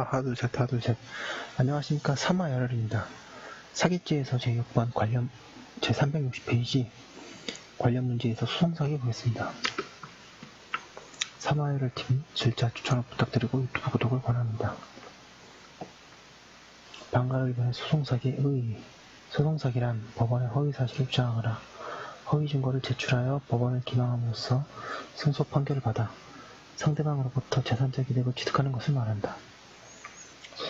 하하 둘셋 하나 둘 셋. 안녕하십니까. 사마 열혈입니다. 사기죄에서 제6번 관련 제360페이지 관련 문제에서 수송사기 보겠습니다. 사마 열혈 팀 질자 추천을 부탁드리고 유튜브 구독을 권합니다. 방가를 이번에 소송사기의 의의 소송사기란 법원에 허위사실을 주장하거나 허위 증거를 제출하여 법원을 기망함으로써 승소 판결을 받아 상대방으로부터 재산적 이득을 취득하는 것을 말한다.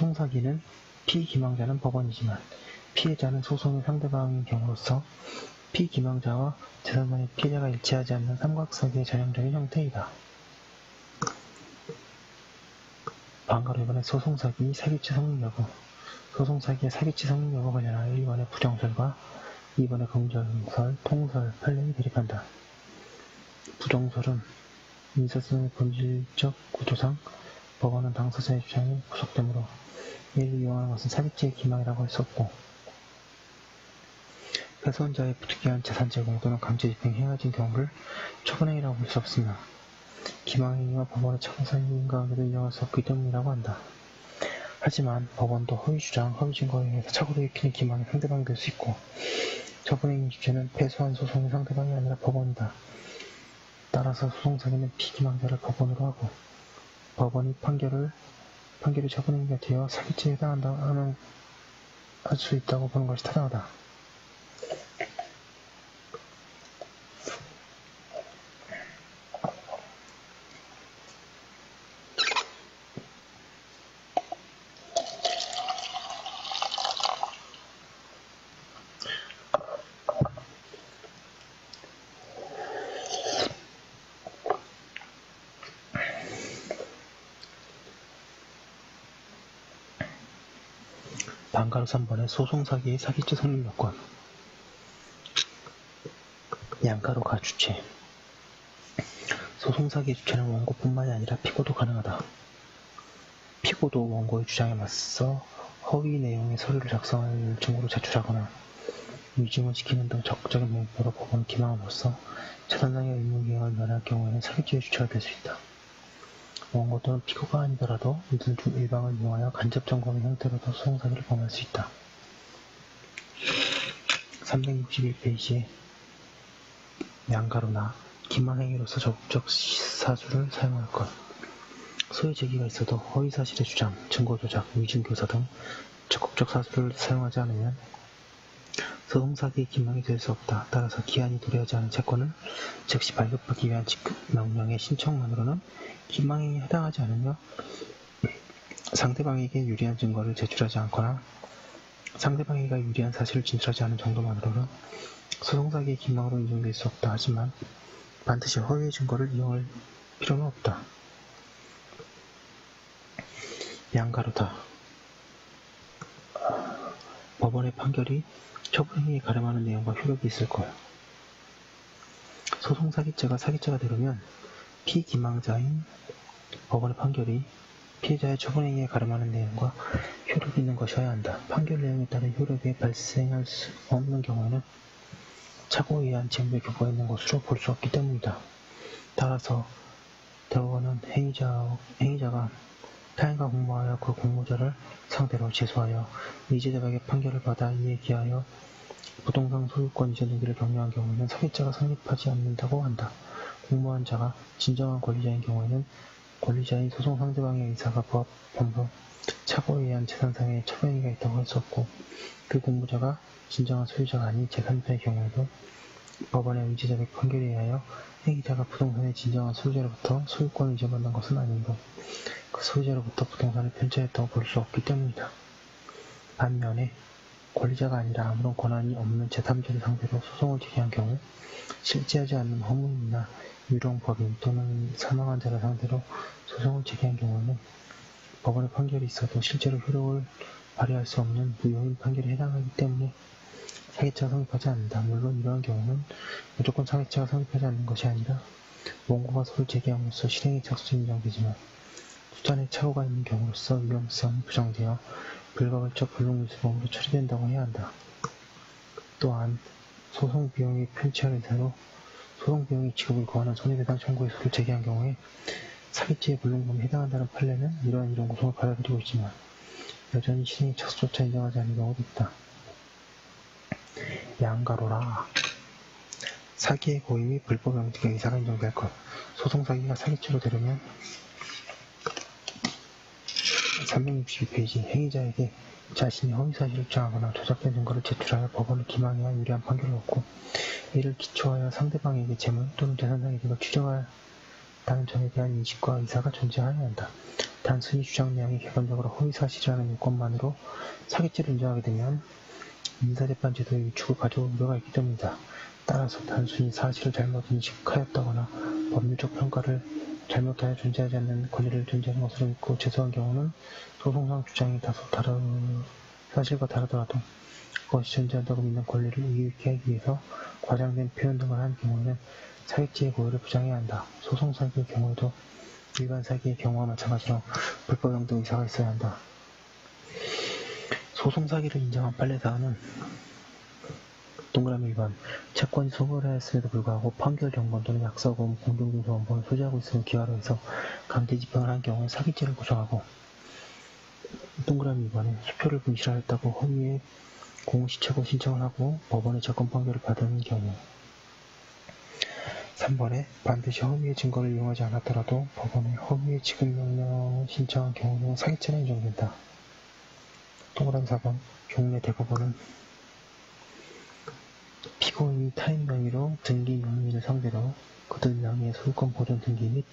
소송사기는 피기망자는 법원이지만 피해자는 소송의 상대방인 경우로서 피기망자와 재산상의 피해자가 일치하지 않는 삼각사기의 전형적인 형태이다. 방가로 이번에 소송사기 사기치 성립 여부 소송사기의 사기치 성립 여부 관련하여 1번의 부정설과 2번의 긍정설, 통설, 판례이 대립한다. 부정설은 민사소송의 본질적 구조상 법원은 당사자의 주장이 부속되므로 이를 이용하는 것은 사기죄의 기망이라고 할 수 없고 훼손자의 부득이한 재산 제공 또는 강제 집행 행해진 경우를 처분행위라고 볼 수 없으며 기망행위와 법원의 처분사유 인과관계도 인정할 수 없기 때문이라고 한다. 하지만 법원도 허위 주장, 허위 증거에 의해서 착오를 일으키는 기망이 상대방이 될 수 있고 처분행위 주체는 패소한 소송의 상대방이 아니라 법원이다. 따라서 소송사기는 피기망자를 법원으로 하고 법원이 판결을 판결이 처분행위가 되어 사기죄에 해당한다 하는 할수 있다고 보는 것이 타당하다. 방가로 3번의 소송사기의 사기죄 성립 요건 양가로 가 주체 소송사기의 주체는 원고뿐만이 아니라 피고도 가능하다. 피고도 원고의 주장에 맞서 허위 내용의 서류를 작성할 증거로 제출하거나 위증을 지키는 등 적극적인 목표로 법원을 기망함으로써 재산상의 의무기행을 면할 경우에는 사기죄의 주체가 될 수 있다. 원고 또는 피고가 아니더라도 이들 중 일방을 이용하여 간접 점검의 형태로도 소송사기를 범할 수 있다. 361페이지에 양가로나 기망행위로서 적극적 사주를 사용할 것 소유 제기가 있어도 허위사실의 주장, 증거조작, 위증교사 등 적극적 사주를 사용하지 않으면 소송사기의 기망이 될 수 없다. 따라서 기한이 도래하지 않은 채권을 즉시 발급하기 위한 직급 명령의 신청만으로는 기망행위에 해당하지 않으며 상대방에게 유리한 증거를 제출하지 않거나 상대방에게 유리한 사실을 진술하지 않은 정도만으로는 소송사기의 기망으로 인정될 수 없다. 하지만 반드시 허위의 증거를 이용할 필요는 없다. 양가로다. 법원의 판결이 처분행위에 가름하는 내용과 효력이 있을 것. 소송 사기죄가 사기죄가 되려면 피기망자인 법원의 판결이 피해자의 처분행위에 가름하는 내용과 효력이 있는 것이어야 한다. 판결 내용에 따른 효력이 발생할 수 없는 경우에는 착오에 의한 쟁부의 교부가 있는 것으로 볼 수 없기 때문이다. 따라서 대법원은 행위자, 행위자가 타인과 공모하여 그 공모자를 상대로 제소하여 미제자에게 판결을 받아 이에 기하여 부동산 소유권 이전 등기를 격려한 경우에는 사기죄가 성립하지 않는다고 한다. 공모한 자가 진정한 권리자인 경우에는 권리자인 소송 상대방의 의사가 부합 범법 착오에 의한 재산상의 처분행위가 있다고 할 수 없고 그 공모자가 진정한 소유자가 아닌 제3자의 경우에도 법원의 의제자백 판결에 의하여 행위자가 부동산의 진정한 소유자로부터 소유권을 이전받는 것은 아니고 그 소유자로부터 부동산을 편취했다고 볼 수 없기 때문이다. 반면에 권리자가 아니라 아무런 권한이 없는 제3자를 상대로 소송을 제기한 경우 실제하지 않는 허물이나 유령 법인 또는 사망한 자를 상대로 소송을 제기한 경우는 법원의 판결이 있어도 실제로 효력을 발휘할 수 없는 무효인 판결에 해당하기 때문에 사기죄가 성립하지 않는다. 물론 이러한 경우는 무조건 사기죄가 성립하지 않는 것이 아니라 원고가 소를 제기함으로써 실행이 착수 인정되지만 수단에 착오가 있는 경우로서 위험성이 부정되어 불가결적 불능유수범으로 처리된다고 해야 한다. 또한 소송 비용이 편취할 의사로 소송 비용의 지급을 거하는 손해배상 청구의 소를 제기한 경우에 사기죄의 불능범에 해당한다는 판례는 이러한 이런 고성을 받아들이고 있지만 여전히 실행의 착수조차 인정하지 않는 경우도 있다. 양가로라. 사기의 고의 및 불법 영득의 의사가 인정될 것. 소송 사기가 사기죄로 되려면 362페이지 행위자에게 자신이 허위 사실을 주장하거나 조작된 증거를 제출하여 법원을 기망해야 유리한 판결을 얻고 이를 기초하여 상대방에게 재물 또는 재산상 이익을 추정한다는 점에 대한 인식과 의사가 존재하여야 한다. 단순히 주장 내용이 객관적으로 허위 사실이라는 요건만으로 사기죄를 인정하게 되면 민사재판 제도의 위축을 가져올 우려가 있기 때문이다. 따라서 단순히 사실을 잘못 인식하였다거나 법률적 평가를 잘못하여 존재하지 않는 권리를 존재하는 것으로 믿고 죄송한 경우는 소송상 주장이 다소 다른 사실과 다르더라도 그것이 존재한다고 믿는 권리를 이익게 하기 위해서 과장된 표현 등을 한 경우에는 사기죄의 고의를 부정해야 한다. 소송 사기의 경우에도 일반 사기의 경우와 마찬가지로 불법 영등 의사가 있어야 한다. 소송 사기를 인정한 판례 사안은 동그라미 1번 채권이 소멸하였음에도 불구하고 판결 정권 또는 약서금 공동중소원본을 소지하고 있음을 기하로 해서 강제 집행을 한 경우에 사기죄를 고정하고 동그라미 2번에 수표를 분실하였다고 허위에 공시채고 신청을 하고 법원의 채권 판결을 받은 경우 3번에 반드시 허위의 증거를 이용하지 않았더라도 법원에 허위의 지급 명령을 신청한 경우는 사기죄는 인정된다. 동그라미 4번 경내 대법원은 피고인이 타인 명의로 등기 명의를 상대로 그들 명의의 소유권 보존 등기 및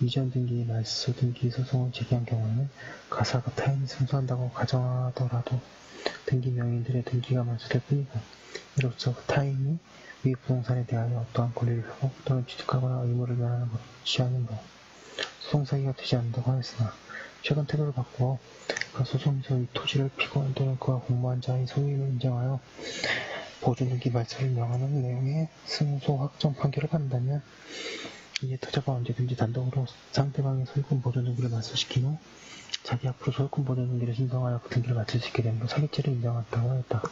이전 등기 말소 등기 소송을 제기한 경우에는 가사가 타인이 승소한다고 가정하더라도 등기 명의인들의 등기가 말소될 뿐이고 이로써 그 타인이 위 부동산에 대하여 어떠한 권리를 회복 또는 취득하거나 의무를 면하는 것이 아니므로 소송사기가 되지 않는다고 하였으나 최근 태도를 바꾸어 그 소송에서 이 토지를 피고인 또는 그가 공모한 자의 소유임을 인정하여 보존등기 말소를 명하는 내용의 승소 확정 판결을 받는다면 이에 투자가 언제든지 단독으로 상대방의 소유권 보존등기를 말소시킨 후 자기 앞으로 소유권 보존등기를 신청하여 그 등기를 마칠 수 있게 되므로 사기죄를 인정한다고 하였다.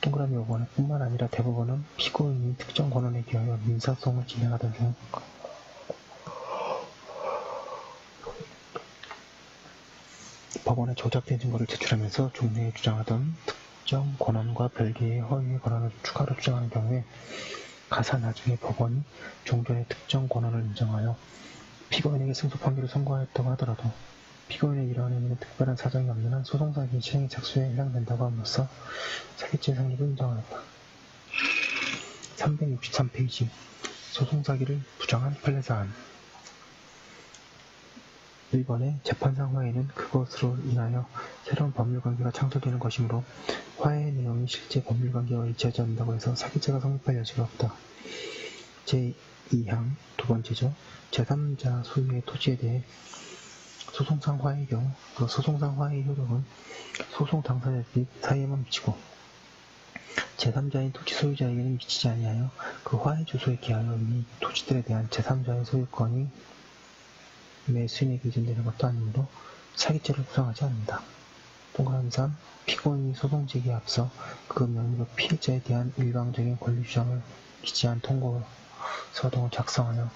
동그라미 5번에 뿐만 아니라 대법원은 피고인이 특정 권한에 기하여 민사소송을 진행하던 중 법원에 조작된 증거를 제출하면서 종래에 주장하던 특정 권한과 별개의 허위의 권한을 추가로 주장하는 경우에 가사 나중에 법원이 종전의 특정 권한을 인정하여 피고인에게 승소 판결을 선고하였다고 하더라도 피고인의 이러한 행위는 특별한 사정이 없는 한 소송사기 실행의 착수에 해당된다고 함으로써 사기죄 성립을 인정하였다. 363페이지 소송사기를 부정한 판례사안 1번에 재판상 화해는 그것으로 인하여 새로운 법률관계가 창설되는 것이므로 화해의 내용이 실제 법률관계와 일치하지 않는다고 해서 사기죄가 성립할 여지가 없다. 제2항 두 번째죠. 제3자 소유의 토지에 대해 소송상 화해의 경우 그 소송상 화해의 효력은 소송 당사자 사이에만 미치고 제3자인 토지 소유자에게는 미치지 아니하여 그 화해 주소에 기하여 이 토지들에 대한 제3자의 소유권이 매수인에게 의존되는 것도 아니므로 사기죄를 구성하지 않는다. 동그라미 3. 피고인이 소송 제기에 앞서 그 명의로 피해자에 대한 일방적인 권리 주장을 기재한 통고서 등을 작성하여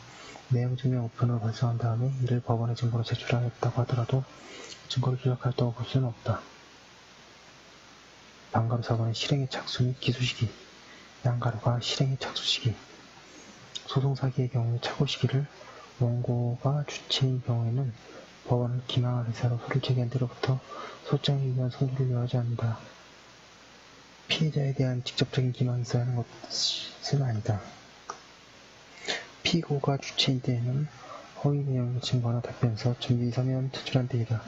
내용 증명 우편으로 발송한 다음에 이를 법원에 증거로 제출하였다고 하더라도 증거를 조작하였다고 볼 수는 없다. 방가루 사건의 실행의 착수 및 기수 시기, 양가루가 실행의 착수 시기, 소송 사기의 경우 착오 시기를 원고가 주체인 경우에는 법원은 기망할 의사로 소를 제기한 때로부터 소장에 의한 선고를 요하지 않는다. 피해자에 대한 직접적인 기망이 있어야 하는 것은 아니다. 피고가 주체인 때에는 허위 내용의 증거나 답변서, 증기 서면 제출한 때이다.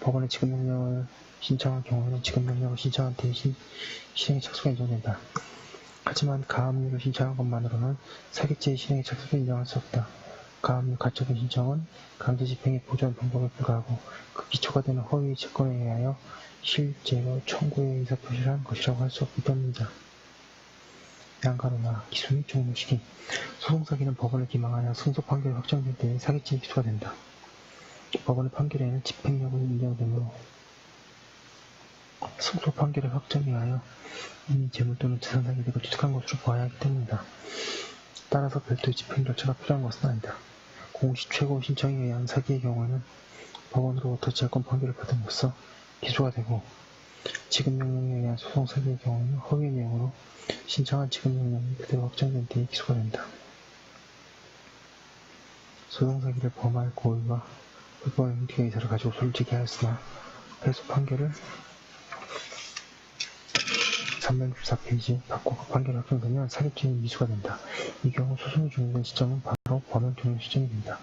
법원에 지급명령을 신청한 경우에는 지급명령을 신청한 때에 실행의 착수가 인정된다. 하지만 가압류를 신청한 것만으로는 사기죄의 실행의 착수를 인정할 수 없다. 가압류 가처분 신청은 강제 집행의 보전 방법에 불과하고 그 기초가 되는 허위 채권에 의하여 실제로 청구의 의사 표시를 한 것이라고 할 수 없기 때문이다. 양가로나 기수 및 종료 시기 소송사기는 법원을 기망하여 승소 판결이 확정될 때에 사기죄의 기수가 된다. 법원의 판결에는 집행력을 인정되므로 승소 판결의 확정에 하여 이미 재물 또는 재산상의 득을 취득한 것으로 보아야 하기 때문이다. 따라서 별도의 집행 절차가 필요한 것은 아니다. 공식 최고 신청에 의한 사기의 경우에는 법원으로부터 제권 판결을 받음으로써 기소가 되고 지급 명령에 의한 소송 사기의 경우에는 허위 내용으로 신청한 지급 명령이 그대로 확정된 뒤에 기소가 된다. 소송 사기를 범할 고의와 불법 행위의 의사를 가지고 솔직히 하였으나 패소 판결을 364페이지 받고 그 판결이 확정되면 사기죄는 미수가 된다. 이 경우 소송이 종료된 시점은 바로 시점이 된다.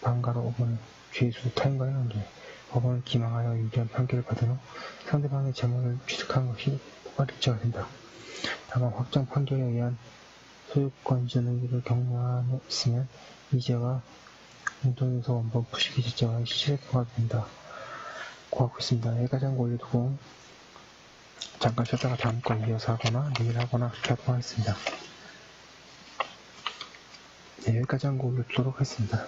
방가로 5번 죄수 타인과의 관계 법원을 기망하여 유리한 판결을 받은 후 상대방의 재물을 취득한 것이 포괄일죄가 된다. 다만 확정 판결에 의한 소유권 이전 의무를 경고하였으면 이죄와 공동에서 원본 부식이죄와 실행화가 된다. 고하고 있습니다. 한거 올려두고 잠깐 쉬었다가 다음 거 이어서 하거나 내일 하거나 하도록 하겠습니다. 네, 여기까지 한거 올려두도록 하겠습니다.